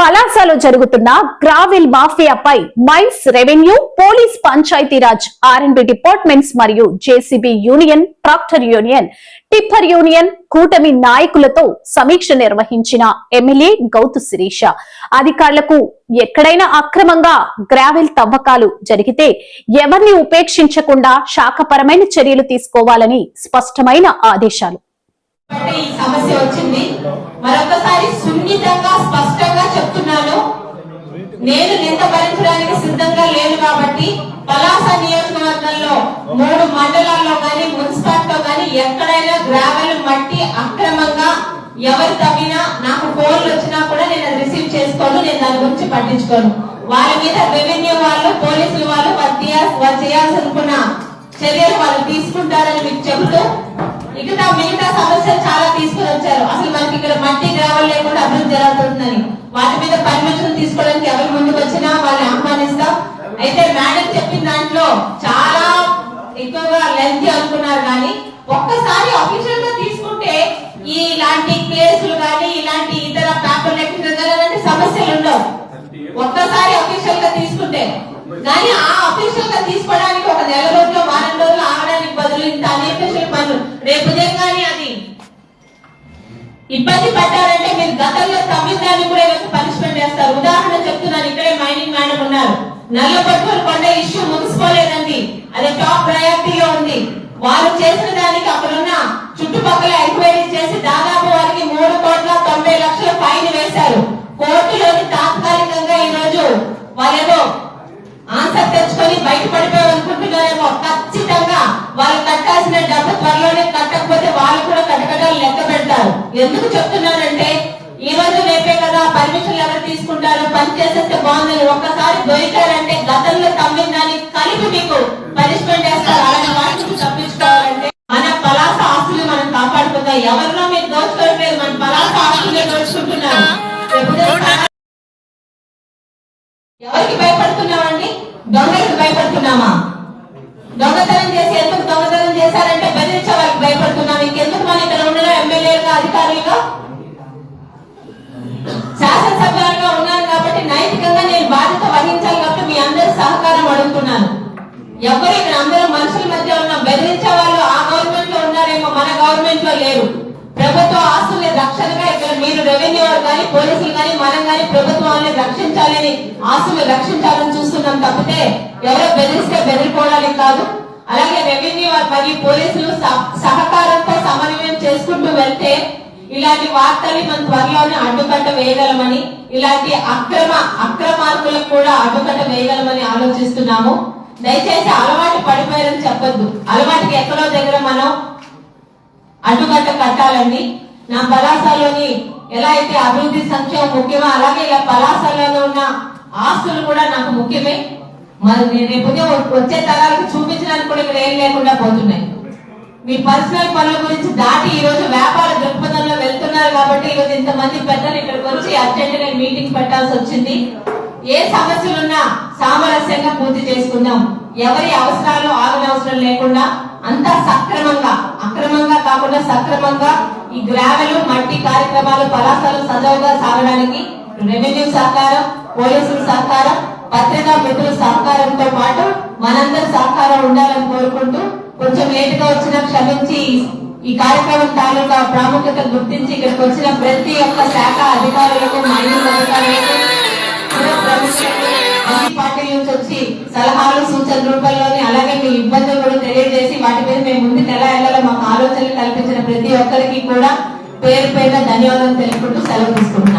పలాసలో జరుగుతున్న gravel మాఫియాపై mines revenue police Panchayati Raj R and B departments మరియు JCB union tractor union tipper union కూటమి నాయకులతో సమీక్ష నిర్వహించిన ఎమ్మెల్యే గౌతు శిరీష. అధికారులకు ఎక్కడైనా అక్రమంగా గ్రావెల్ తవ్వకాలు జరిగితే ఎవరిని ఉపేక్షించకుండా శాఖపరమైన చర్యలు తీసుకోవాలని స్పష్టమైన ఆదేశాలు. ఈ సమస్య వచ్చింది. మరొకసారి సున్నితంగా స్పష్టంగా చెప్తున్నాను. నేను నింద భరించడానికి సిద్ధంగా లేను కాబట్టి పలాస నియోజకవర్గంలో మూడు మండలాల్లో గాని మున్సిపాలిటీలో గాని ఎక్కడైనా గ్రావెల్ మట్టి అక్రమంగా ఎవరు తవ్వినా నాకు ఫోన్లు వచ్చినా కూడా నేను రిసీవ్ చేసుకోను నేను దాని గురించి పట్టించుకోను. వాళ్ళ మీద రెవెన్యూ వాళ్ళు పోలీసులు వాళ్ళు వాళ్ళు చేయాల్సి అనుకున్న చర్యలు వాళ్ళు తీసుకుంటారని మీకు చెబుతూ ఇక్కడ మిగతా సమస్యలు చాలా తీసుకుని వచ్చారు. అసలు మనకి ఇక్కడ మట్టి గ్రావెల్ లేకుండా అభివృద్ధి జరుగుతుందని. వాటి మీద పర్మిషన్ తీసుకోవడానికి ఎవరు ముందుకు వచ్చినా వాళ్ళని ఆహ్వానిస్తాం. అయితే మేడం చెప్పిన దాంట్లో చాలా ఎక్కువగా లెంత్ అనుకున్నారు కానీ ఒక్కసారి అఫీషియల్గా తీసుకుంటే ఈ ఇలాంటి కేసులు కానీ ఇలాంటి ఇతర పేపర్ లెక్కించగలనే సమస్యలు ఉండవు. ఒక్కసారి అఫీషియల్గా తీసుకుంటే. కానీ ఆ అఫీషియల్గా తీసుకోవడానికి ఒక నెల రోజులు రేపు ఉదయం కానీ అది. ఇబ్బంది పడ్డారంటే మీరు గతంలో తమిళనాడు కూడా పనిష్మెంట్ చేస్తారు. ఉదాహరణ చెప్తున్నాను ఇక్కడే మైనింగ్ మేడం ఉన్నారు. నల్ల పట్టుకోలు కొండ ఇష్యూ ఎందుకు చెప్తున్నానంటే ఈ రోజు రేపే కదా పర్మిషన్లు ఎవరు తీసుకుంటారు పని చేసేస్తే బాగుందని ఒక్కసారి దొరికారంటే గతంలో తమ్మిన దానికి కలిపి మీకు పనిష్మెంట్ వేస్తారు. అలాంటి వాటిని తప్పించుకోవాలంటే మన పలాస ఆస్తులు మనం కాపాడుకుందాం. ఎవరినో మీరు దోచుకోవట్లేదు మన పలాస ఆస్తులే దోచుకుంటున్నారు. ఎవరికి భయపడుతున్నామండి? దొంగలకు భయపడుతున్నామా? దొంగతనం చేసి ఎందుకు దొంగతనం ఎవరు ఇక్కడ అందరూ మనుషుల మధ్య ఉన్న బెదిరించే వాళ్ళు ఆ గవర్నమెంట్లో ఉన్నారేమో మన గవర్నమెంట్లో లేరు. ప్రభుత్వ ఆస్తుల రక్షణగా ఇక్కడ మీరు రెవెన్యూ వారు కానీ పోలీసులు కానీ మనం కానీ ప్రభుత్వాన్ని రక్షించాలని ఆస్తులు రక్షించాలని చూస్తున్నాం తప్పితే ఎవరో బెదిరిస్తే బెదిరిపోవడానికి కాదు. అలాగే రెవెన్యూ వారు మరియు పోలీసులు సహ- సహకారంతో సమన్వయం చేసుకుంటూ వెళ్తే ఇలాంటి వార్తల్ని మనం త్వరలోనే అడ్డుకట్ట వేయగలమని ఇలాంటి అక్రమ అక్రమార్కులకు కూడా అడ్డుకట్ట వేయగలమని ఆలోచిస్తున్నాము. దయచేసి అలవాటు పడిపోయారని చెప్పద్దు. అలవాటుకి ఎక్కడో దగ్గర మనం అడ్డుకట్ట కట్టాలండి. నా పలాసలోని ఎలా అయితే అభివృద్ధి సంక్షేమం ముఖ్యమో అలాగే ఇలా పలాసలలో ఉన్న ఆస్తులు కూడా నాకు ముఖ్యమే. మరి రేపుదే వచ్చే తరాలకు చూపించడానికి కూడా ఇక్కడ ఏం లేకుండా పోతున్నాయి. మీ పర్సనల్ పనుల గురించి దాటి ఈ రోజు వ్యాపార దృక్పథంలో వెళ్తున్నారు కాబట్టి ఈ రోజు ఇంతమంది పెద్దలు ఇక్కడికి వచ్చి అర్జెంట్గా మీటింగ్ పెట్టాల్సి వచ్చింది. ఏ సమస్యలున్నా సామరస్యంగా పూర్తి చేసుకుందాం. ఎవరి అవసరాలు ఆగనవసరం లేకుండా అంతా సక్రమంగా అక్రమంగా కాకుండా సక్రమంగా ఈ గ్రావెలు మట్టి కార్యక్రమాలు పలాసాలు సజావుగా సాగడానికి రెవెన్యూ సహకారం పోలీసుల సహకారం పత్రికా మిత్రుల సహకారంతో పాటు మనందరి సహకారం ఉండాలని కోరుకుంటూ కొంచెం లేట్గా వచ్చినా క్షమించి ఈ కార్యక్రమం తాలూకా ప్రాముఖ్యత గుర్తించి ఇక్కడికి వచ్చిన ప్రతి ఒక్క శాఖ అధికారులకు మైనర్ అధికారులకు పార్టీ నుంచి వచ్చి సలహాలు సూచన రూపంలోనే అలాగే మీ ఇబ్బందులు కూడా తెలియజేసి వాటి మీద మేము ముందుకు ఎలా వెళ్ళాలో మాకు ఆలోచనలు కల్పించిన ప్రతి ఒక్కరికి కూడా పేరు పేరున ధన్యవాదాలు తెలుపుకుంటూ సెలవు తీసుకుంటున్నాను.